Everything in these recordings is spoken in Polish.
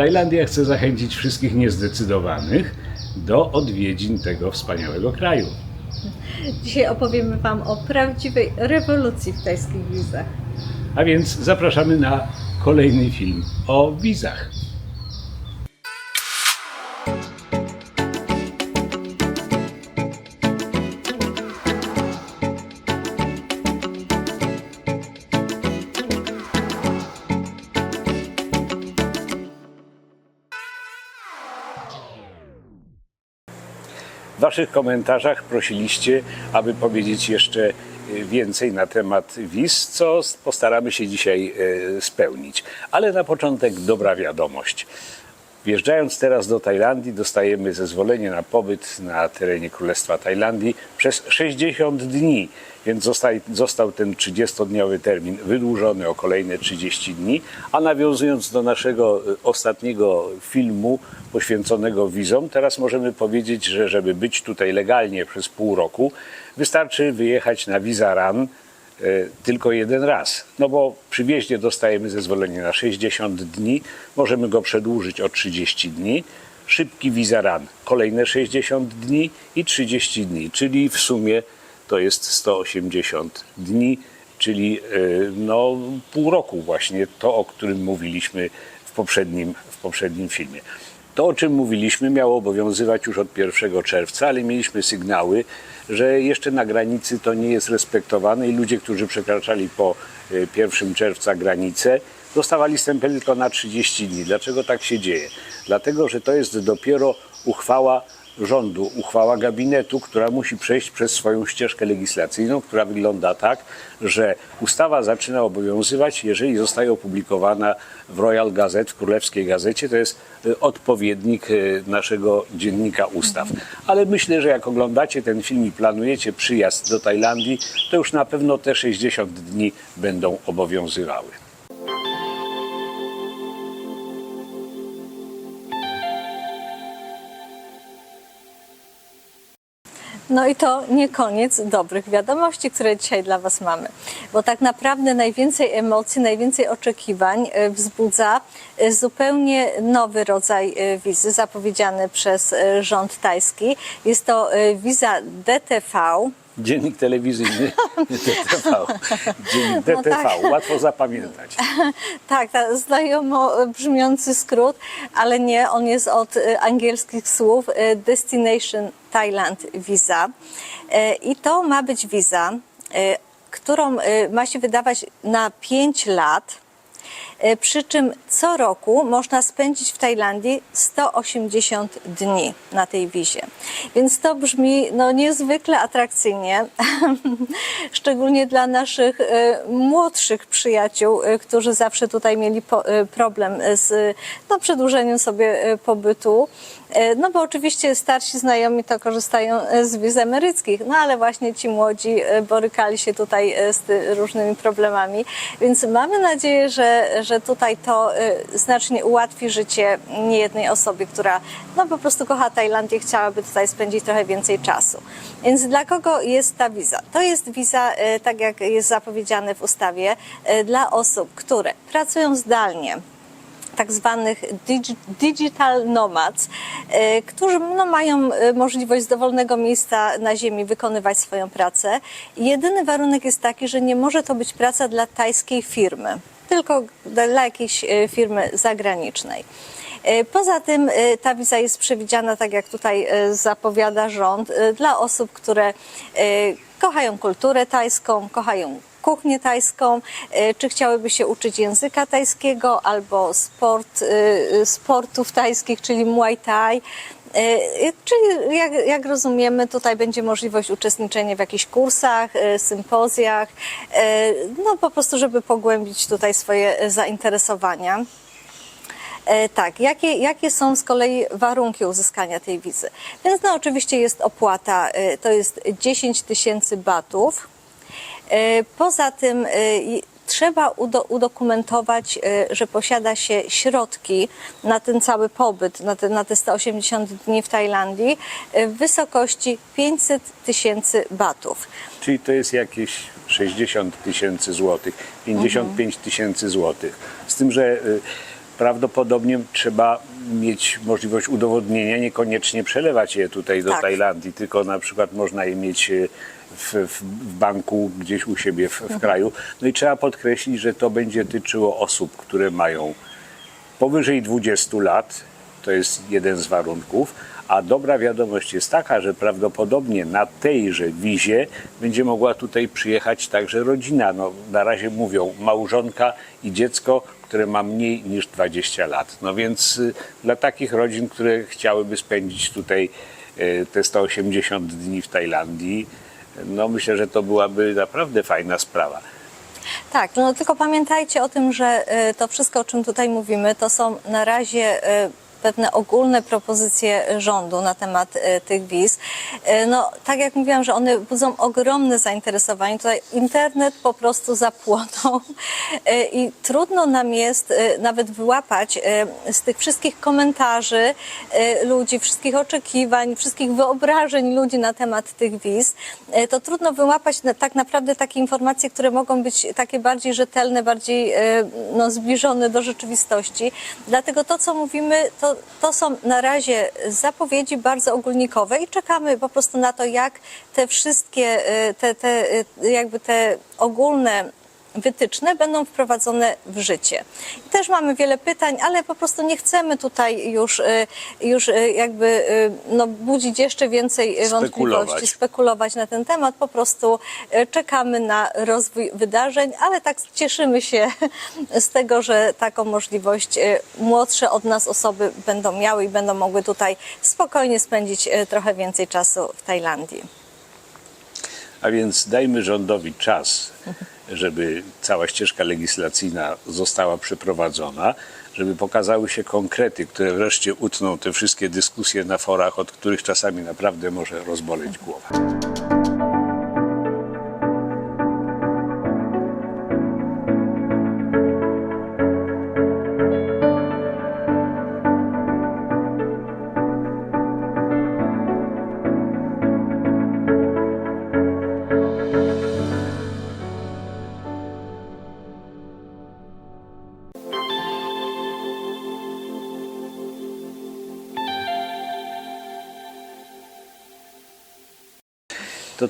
Tajlandia chce zachęcić wszystkich niezdecydowanych do odwiedzin tego wspaniałego kraju. Dzisiaj opowiemy Wam o prawdziwej rewolucji w tajskich wizach. A więc zapraszamy na kolejny film o wizach. Waszych komentarzach prosiliście, aby powiedzieć jeszcze y, więcej na temat wiz, co postaramy się dzisiaj y, spełnić. Ale na początek dobra wiadomość. Wjeżdżając teraz do Tajlandii, dostajemy zezwolenie na pobyt na terenie Królestwa Tajlandii przez 60 dni, więc zostaj, został ten 30-dniowy termin wydłużony o kolejne 30 dni. A nawiązując do naszego y, ostatniego filmu poświęconego wizom, teraz możemy powiedzieć, że żeby być tutaj legalnie przez pół roku, wystarczy wyjechać na Visa Run e, tylko jeden raz. No bo przy wjeździe dostajemy zezwolenie na 60 dni, możemy go przedłużyć o 30 dni. Szybki Visa Run kolejne 60 dni i 30 dni, czyli w sumie to jest 180 dni, czyli e, no, pół roku właśnie, to o którym mówiliśmy w poprzednim, w poprzednim filmie. To, o czym mówiliśmy, miało obowiązywać już od 1 czerwca, ale mieliśmy sygnały, że jeszcze na granicy to nie jest respektowane i ludzie, którzy przekraczali po e, 1 czerwca granicę, dostawali stempel tylko na 30 dni. Dlaczego tak się dzieje? Dlatego, że to jest dopiero uchwała rządu, uchwała gabinetu, która musi przejść przez swoją ścieżkę legislacyjną, która wygląda tak, że ustawa zaczyna obowiązywać, jeżeli zostaje opublikowana w Royal Gazette, w Królewskiej Gazecie. To jest y, odpowiednik y, naszego dziennika ustaw. Ale myślę, że jak oglądacie ten film i planujecie przyjazd do Tajlandii, to już na pewno te 60 dni będą obowiązywały. No i to nie koniec dobrych wiadomości, które dzisiaj dla Was mamy. Bo tak naprawdę najwięcej emocji, najwięcej oczekiwań e, wzbudza e, zupełnie nowy rodzaj e, wizy zapowiedziany przez rząd tajski. Jest to wiza DTV. Dziennik telewizyjny DTV. Dziennik No DTV. tak. Łatwo zapamiętać. Tak, ta znajomo brzmiący skrót, ale nie, on jest od angielskich słów Destination Thailand Visa. E, I to ma być wiza, e, którą e, ma się wydawać na 5 lat. Przy czym co roku można spędzić w Tajlandii 180 dni na tej wizie. Więc to brzmi no, niezwykle atrakcyjnie, szczególnie dla naszych młodszych przyjaciół, którzy zawsze tutaj mieli problem z no, przedłużeniem sobie pobytu. E, No bo oczywiście starsi znajomi to korzystają e, z wiz emeryckich, no ale właśnie ci młodzi e, borykali się tutaj z różnymi problemami, więc mamy nadzieję, że, że tutaj to znacznie ułatwi życie niejednej osobie, która no po prostu kocha Tajlandię, chciałaby tutaj spędzić trochę więcej czasu. Więc dla kogo jest ta wiza? To jest wiza, tak jak jest zapowiedziane w ustawie, dla osób, które pracują zdalnie, tak zwanych digi- digital nomads, e, którzy no, mają e, możliwość z dowolnego miejsca na ziemi wykonywać swoją pracę. Jedyny warunek jest taki, że nie może to być praca dla tajskiej firmy, tylko dla jakiejś e, firmy zagranicznej. Poza tym ta wiza jest przewidziana, tak jak tutaj zapowiada rząd, dla osób, które kochają kulturę tajską, kochają kuchnię tajską, e, czy chciałyby się uczyć języka tajskiego albo sport, e, sportów tajskich, czyli Muay Thai. E, Czyli jak, jak rozumiemy, tutaj będzie możliwość uczestniczenia w jakichś kursach, e, sympozjach, e, no po prostu, żeby pogłębić tutaj swoje e, zainteresowania. E, Tak, jakie, jakie są z kolei warunki uzyskania tej wizy? Więc no oczywiście jest opłata, e, to jest 10 tysięcy batów. E, Poza tym e, trzeba udo, udokumentować, e, że posiada się środki na ten cały pobyt, na te, na te 180 dni w Tajlandii w wysokości 500 tysięcy batów. Czyli to jest jakieś 60 tysięcy złotych, 55 tysięcy złotych. Z tym, że prawdopodobnie trzeba mieć możliwość udowodnienia, niekoniecznie przelewać je tutaj do Tak. Tajlandii, tylko na przykład można je mieć w, w, banku gdzieś u siebie w, w kraju. No i trzeba podkreślić, że to będzie tyczyło osób, które mają powyżej 20 lat, to jest jeden z warunków, a dobra wiadomość jest taka, że prawdopodobnie na tejże wizie będzie mogła tutaj przyjechać także rodzina. No, na razie mówią małżonka i dziecko, które ma mniej niż 20 lat. No więc y, dla takich rodzin, które chciałyby spędzić tutaj y, te 180 dni w Tajlandii, no myślę, że to byłaby naprawdę fajna sprawa. Tak, no tylko pamiętajcie o tym, że e, to wszystko, o czym tutaj mówimy, to są na razie e, pewne ogólne propozycje rządu na temat e, tych wiz. E, No, tak jak mówiłam, że one budzą ogromne zainteresowanie. Tutaj internet po prostu zapłonął E, i trudno nam jest nawet wyłapać z tych wszystkich komentarzy ludzi, wszystkich oczekiwań, wszystkich wyobrażeń ludzi na temat tych wiz. To trudno wyłapać tak naprawdę takie informacje, które mogą być takie bardziej rzetelne, bardziej no, zbliżone do rzeczywistości. Dlatego to, co mówimy, to, to są na razie zapowiedzi bardzo ogólnikowe i czekamy po prostu na to, jak te wszystkie, e, te, te, e, jakby te ogólne wytyczne będą wprowadzone w życie. Też mamy wiele pytań, ale po prostu nie chcemy tutaj już, e, już e, jakby e, no, budzić jeszcze więcej Spekulować. wątpliwości, spekulować na ten temat. Po prostu czekamy na rozwój wydarzeń, ale tak cieszymy się z tego, że taką możliwość młodsze od nas osoby będą miały i będą mogły tutaj spokojnie spędzić trochę więcej czasu w Tajlandii. A więc dajmy rządowi czas, żeby cała ścieżka legislacyjna została przeprowadzona, żeby pokazały się konkrety, które wreszcie utną te wszystkie dyskusje na forach, od których czasami naprawdę może rozboleć głowa.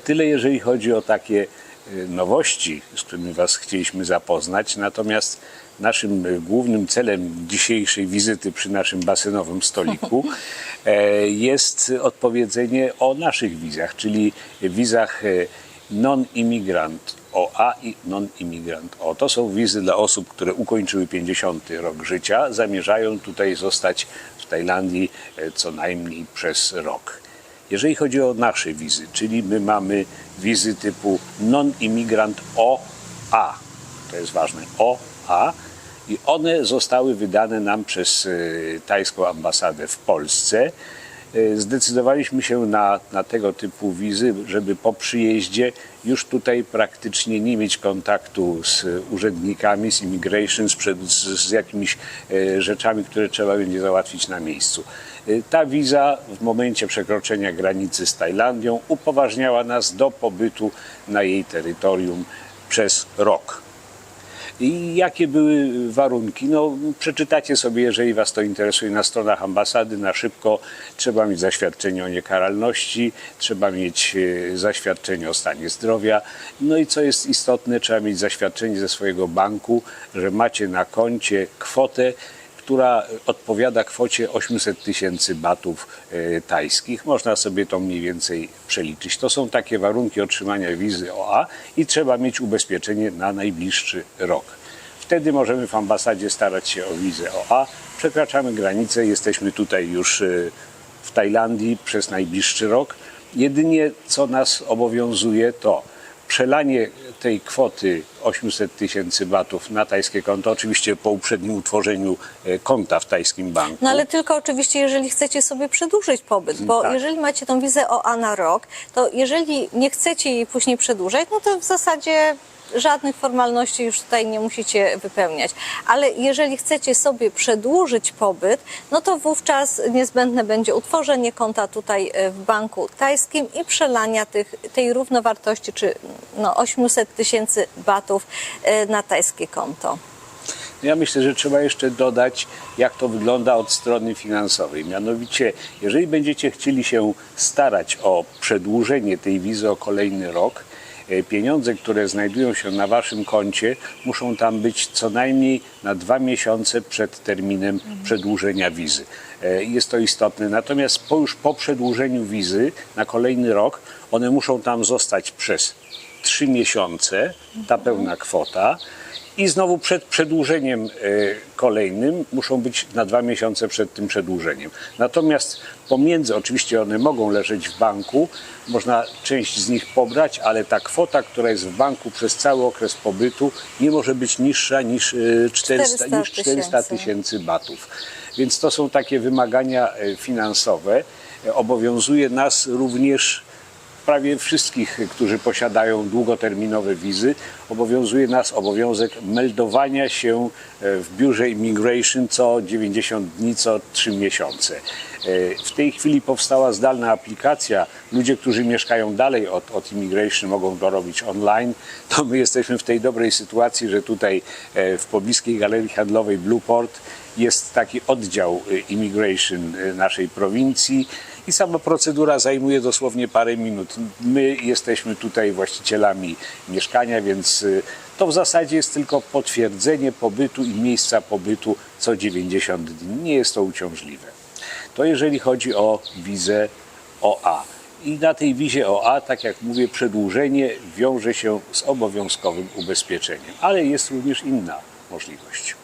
Tyle, jeżeli chodzi o takie y, nowości, z którymi Was chcieliśmy zapoznać. Natomiast naszym y, głównym celem dzisiejszej wizyty przy naszym basenowym stoliku e, jest odpowiedzenie o naszych wizach, czyli wizach e, non-immigrant OA i non-immigrant O. To są wizy dla osób, które ukończyły 50 rok życia, zamierzają tutaj zostać w Tajlandii e, co najmniej przez rok. Jeżeli chodzi o nasze wizy, czyli my mamy wizy typu non-immigrant OA, to jest ważne, OA, i one zostały wydane nam przez y, tajską ambasadę w Polsce. Y, Zdecydowaliśmy się na, na tego typu wizy, żeby po przyjeździe już tutaj praktycznie nie mieć kontaktu z urzędnikami, z immigration, z, z jakimiś e, rzeczami, które trzeba będzie załatwić na miejscu. E, Ta wiza w momencie przekroczenia granicy z Tajlandią upoważniała nas do pobytu na jej terytorium przez rok. I jakie były warunki? No, przeczytacie sobie, jeżeli Was to interesuje, na stronach ambasady na szybko. Trzeba mieć zaświadczenie o niekaralności, trzeba mieć e, zaświadczenie o stanie zdrowia. No i co jest istotne, trzeba mieć zaświadczenie ze swojego banku, że macie na koncie kwotę, która odpowiada kwocie 800 tysięcy batów e, tajskich. Można sobie to mniej więcej przeliczyć. To są takie warunki otrzymania wizy OA i trzeba mieć ubezpieczenie na najbliższy rok. Wtedy możemy w ambasadzie starać się o wizę OA. Przekraczamy granicę, jesteśmy tutaj już e, w Tajlandii przez najbliższy rok. Jedynie co nas obowiązuje to przelanie tej kwoty 800 tysięcy batów na tajskie konto, oczywiście po uprzednim utworzeniu e, konta w tajskim banku. No ale tylko oczywiście, jeżeli chcecie sobie przedłużyć pobyt, bo Tak. jeżeli macie tą wizę OA na rok, to jeżeli nie chcecie jej później przedłużać, no to w zasadzie żadnych formalności już tutaj nie musicie wypełniać. Ale jeżeli chcecie sobie przedłużyć pobyt, no to wówczas niezbędne będzie utworzenie konta tutaj e, w banku tajskim i przelania tych, tej równowartości, czy no 800 tysięcy batów e, na tajskie konto. Ja myślę, że trzeba jeszcze dodać, jak to wygląda od strony finansowej. Mianowicie, jeżeli będziecie chcieli się starać o przedłużenie tej wizy o kolejny rok, pieniądze, które znajdują się na waszym koncie, muszą tam być co najmniej na dwa miesiące przed terminem przedłużenia wizy. E, Jest to istotne. Natomiast po, już po przedłużeniu wizy na kolejny rok, one muszą tam zostać przez trzy miesiące, ta pełna kwota. I znowu przed przedłużeniem e, kolejnym muszą być na dwa miesiące przed tym przedłużeniem. Natomiast pomiędzy, oczywiście one mogą leżeć w banku, można część z nich pobrać, ale ta kwota, która jest w banku przez cały okres pobytu, nie może być niższa niż e, 400 400 niż 400 tysięcy batów. Więc to są takie wymagania e, finansowe. E, Obowiązuje nas również prawie wszystkich, którzy posiadają długoterminowe wizy, obowiązuje nas obowiązek meldowania się e, w biurze Immigration co 90 dni, co 3 miesiące. E, W tej chwili powstała zdalna aplikacja. Ludzie, którzy mieszkają dalej od, od Immigration mogą to robić online. To my jesteśmy w tej dobrej sytuacji, że tutaj e, w pobliskiej galerii handlowej Blueport jest taki oddział Immigration naszej prowincji i sama procedura zajmuje dosłownie parę minut. My jesteśmy tutaj właścicielami mieszkania, więc y, to w zasadzie jest tylko potwierdzenie pobytu i miejsca pobytu co 90 dni. Nie jest to uciążliwe. To jeżeli chodzi o wizę OA. I na tej wizie OA, tak jak mówię, przedłużenie wiąże się z obowiązkowym ubezpieczeniem, ale jest również inna możliwość.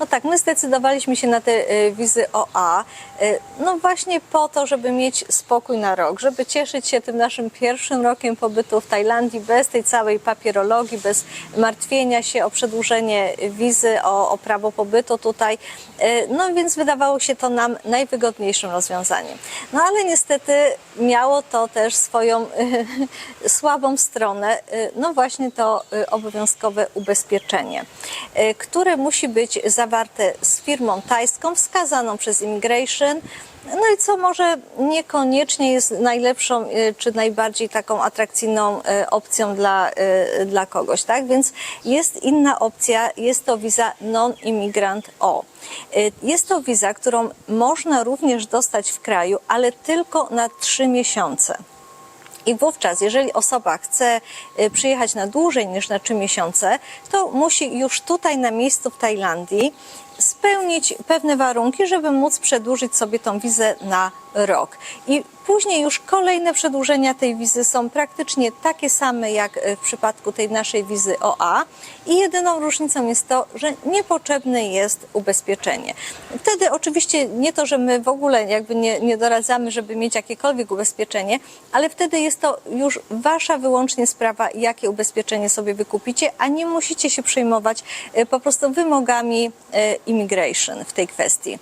No tak, my zdecydowaliśmy się na te y, wizy OA, y, no właśnie po to, żeby mieć spokój na rok, żeby cieszyć się tym naszym pierwszym rokiem pobytu w Tajlandii bez tej całej papierologii, bez martwienia się o przedłużenie wizy, o, o prawo pobytu tutaj. Y, No więc wydawało się to nam najwygodniejszym rozwiązaniem. No ale niestety miało to też swoją słabą stronę, no właśnie to obowiązkowe ubezpieczenie, które musi być zawarte z firmą tajską wskazaną przez Immigration. No i co może niekoniecznie jest najlepszą y, czy najbardziej taką atrakcyjną y, opcją dla, y, dla kogoś, tak? Więc jest inna opcja, jest to wiza non-immigrant O. Jest to wiza, którą można również dostać w kraju, ale tylko na trzy miesiące. I wówczas, jeżeli osoba chce y, przyjechać na dłużej niż na 3 miesiące, to musi już tutaj na miejscu w Tajlandii spełnić pewne warunki, żeby móc przedłużyć sobie tą wizę na rok. I później już kolejne przedłużenia tej wizy są praktycznie takie same jak y, w przypadku tej naszej wizy OA i jedyną różnicą jest to, że niepotrzebne jest ubezpieczenie. Wtedy oczywiście nie to, że my w ogóle jakby nie, nie doradzamy, żeby mieć jakiekolwiek ubezpieczenie, ale wtedy jest to już wasza wyłącznie sprawa, jakie ubezpieczenie sobie wykupicie, a nie musicie się przejmować y, po prostu wymogami y, immigration w tej kwestii.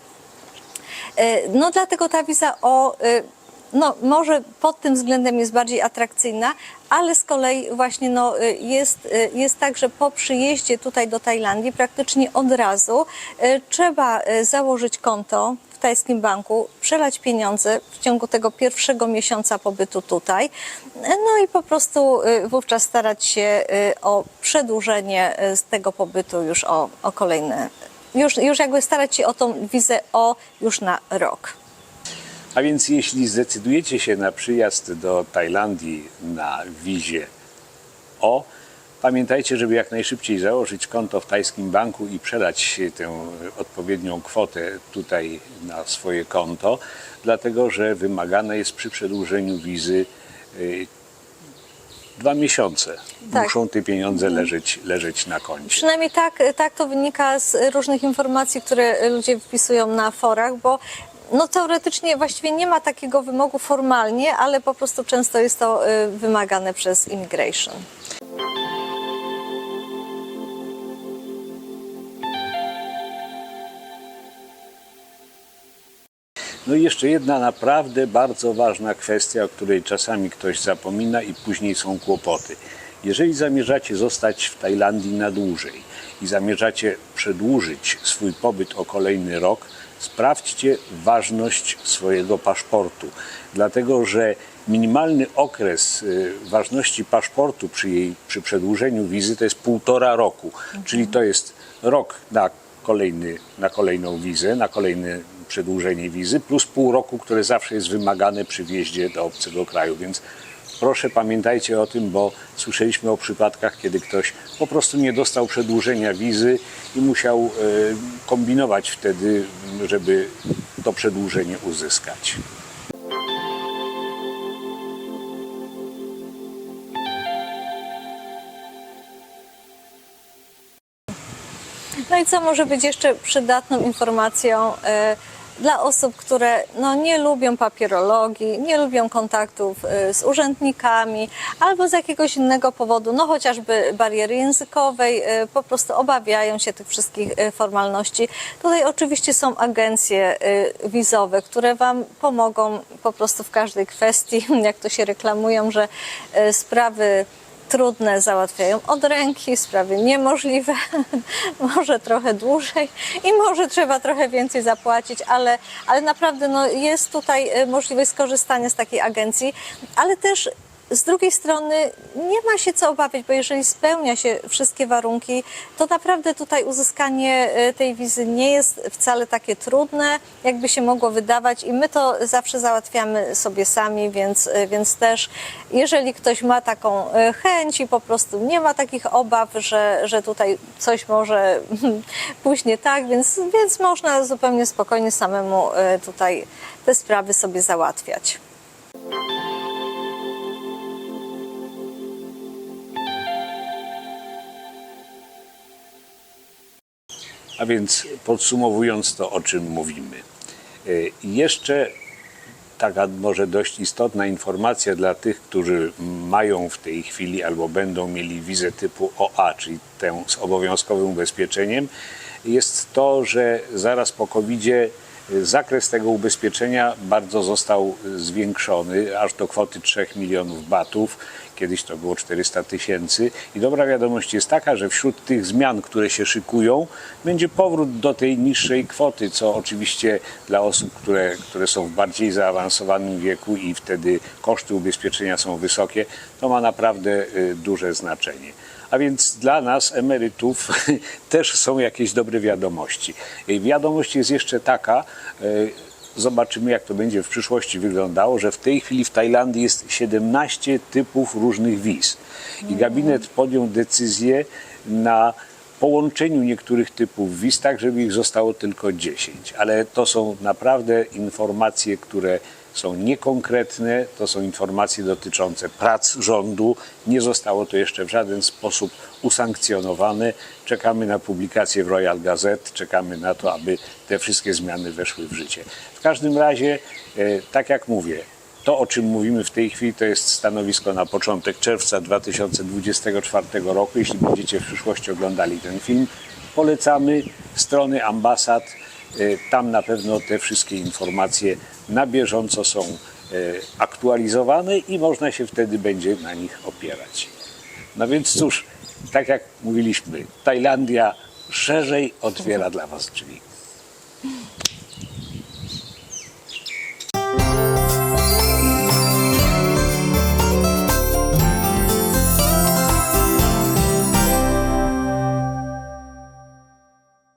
E, No dlatego ta wiza o e, no, może pod tym względem jest bardziej atrakcyjna, ale z kolei właśnie no, e, jest, jest tak, że po przyjeździe tutaj do Tajlandii praktycznie od razu trzeba założyć konto w tajskim banku, przelać pieniądze w ciągu tego pierwszego miesiąca pobytu tutaj, no i po prostu wówczas starać się o przedłużenie z tego pobytu już o, o kolejne już, już jakby starać się o tą wizę o już na rok. A więc jeśli zdecydujecie się na przyjazd do Tajlandii na wizie O, pamiętajcie, żeby jak najszybciej założyć konto w tajskim banku i przelać tę odpowiednią kwotę tutaj na swoje konto, dlatego że wymagane jest przy przedłużeniu wizy y, dwa miesiące. Tak. Muszą te pieniądze leżeć, leżeć na koncie. Przynajmniej tak, tak to wynika z różnych informacji, które ludzie wpisują na forach, bo no teoretycznie właściwie nie ma takiego wymogu formalnie, ale po prostu często jest to y, wymagane przez immigration. No i jeszcze jedna naprawdę bardzo ważna kwestia, o której czasami ktoś zapomina i później są kłopoty. Jeżeli zamierzacie zostać w Tajlandii na dłużej i zamierzacie przedłużyć swój pobyt o kolejny rok, sprawdźcie ważność swojego paszportu, dlatego że minimalny okres y, ważności paszportu przy, jej, przy przedłużeniu wizy to jest półtora roku, czyli to jest rok na, kolejny, na kolejną wizę, na kolejne przedłużenie wizy, plus pół roku, które zawsze jest wymagane przy wjeździe do obcego kraju, więc Proszę pamiętajcie o tym, bo słyszeliśmy o przypadkach, kiedy ktoś po prostu nie dostał przedłużenia wizy i musiał e, kombinować wtedy, żeby to przedłużenie uzyskać. No i co może być jeszcze przydatną informacją e, dla osób, które no, nie lubią papierologii, nie lubią kontaktów e, z urzędnikami albo z jakiegoś innego powodu, no chociażby bariery językowej, e, po prostu obawiają się tych wszystkich e, formalności. Tutaj oczywiście są agencje wizowe, które Wam pomogą po prostu w każdej kwestii, jak to się reklamują, że sprawy trudne załatwiają od ręki, sprawy niemożliwe, może trochę dłużej i może trzeba trochę więcej zapłacić, ale, ale naprawdę no, jest tutaj e, możliwość skorzystania z takiej agencji, ale też z drugiej strony nie ma się co obawiać, bo jeżeli spełnia się wszystkie warunki, to naprawdę tutaj uzyskanie e, tej wizy nie jest wcale takie trudne, jakby się mogło wydawać i my to zawsze załatwiamy sobie sami, więc, e, więc też jeżeli ktoś ma taką e, chęć i po prostu nie ma takich obaw, że, że tutaj coś może pójść nie tak, więc, więc można zupełnie spokojnie samemu tutaj te sprawy sobie załatwiać. A więc podsumowując to, o czym mówimy. y, Jeszcze taka może dość istotna informacja dla tych, którzy mają w tej chwili albo będą mieli wizę typu OA, czyli tę z obowiązkowym ubezpieczeniem, jest to, że zaraz po COVID-zie y, zakres tego ubezpieczenia bardzo został y, zwiększony, aż do kwoty 3 milionów batów. Kiedyś to było 400 tysięcy. I dobra wiadomość jest taka, że wśród tych zmian, które się szykują, będzie powrót do tej niższej kwoty, co oczywiście dla osób, które, które są w bardziej zaawansowanym wieku i wtedy koszty ubezpieczenia są wysokie, to ma naprawdę y, duże znaczenie. A więc dla nas, emerytów, też są jakieś dobre wiadomości. Wiadomość jest jeszcze taka, y, zobaczymy jak to będzie w przyszłości wyglądało, że w tej chwili w Tajlandii jest 17 typów różnych wiz. I gabinet podjął decyzję na połączeniu niektórych typów wiz, tak żeby ich zostało tylko 10. Ale to są naprawdę informacje, które są niekonkretne, to są informacje dotyczące prac rządu. Nie zostało to jeszcze w żaden sposób usankcjonowane. Czekamy na publikację w Royal Gazette, czekamy na to, aby te wszystkie zmiany weszły w życie. W każdym razie, e, tak jak mówię, to, o czym mówimy w tej chwili, to jest stanowisko na początek czerwca 2024 roku. Jeśli będziecie w przyszłości oglądali ten film, polecamy strony ambasad. E, Tam na pewno te wszystkie informacje na bieżąco są e, aktualizowane i można się wtedy będzie na nich opierać. No więc cóż, tak jak mówiliśmy, Tajlandia szerzej otwiera dla Was drzwi.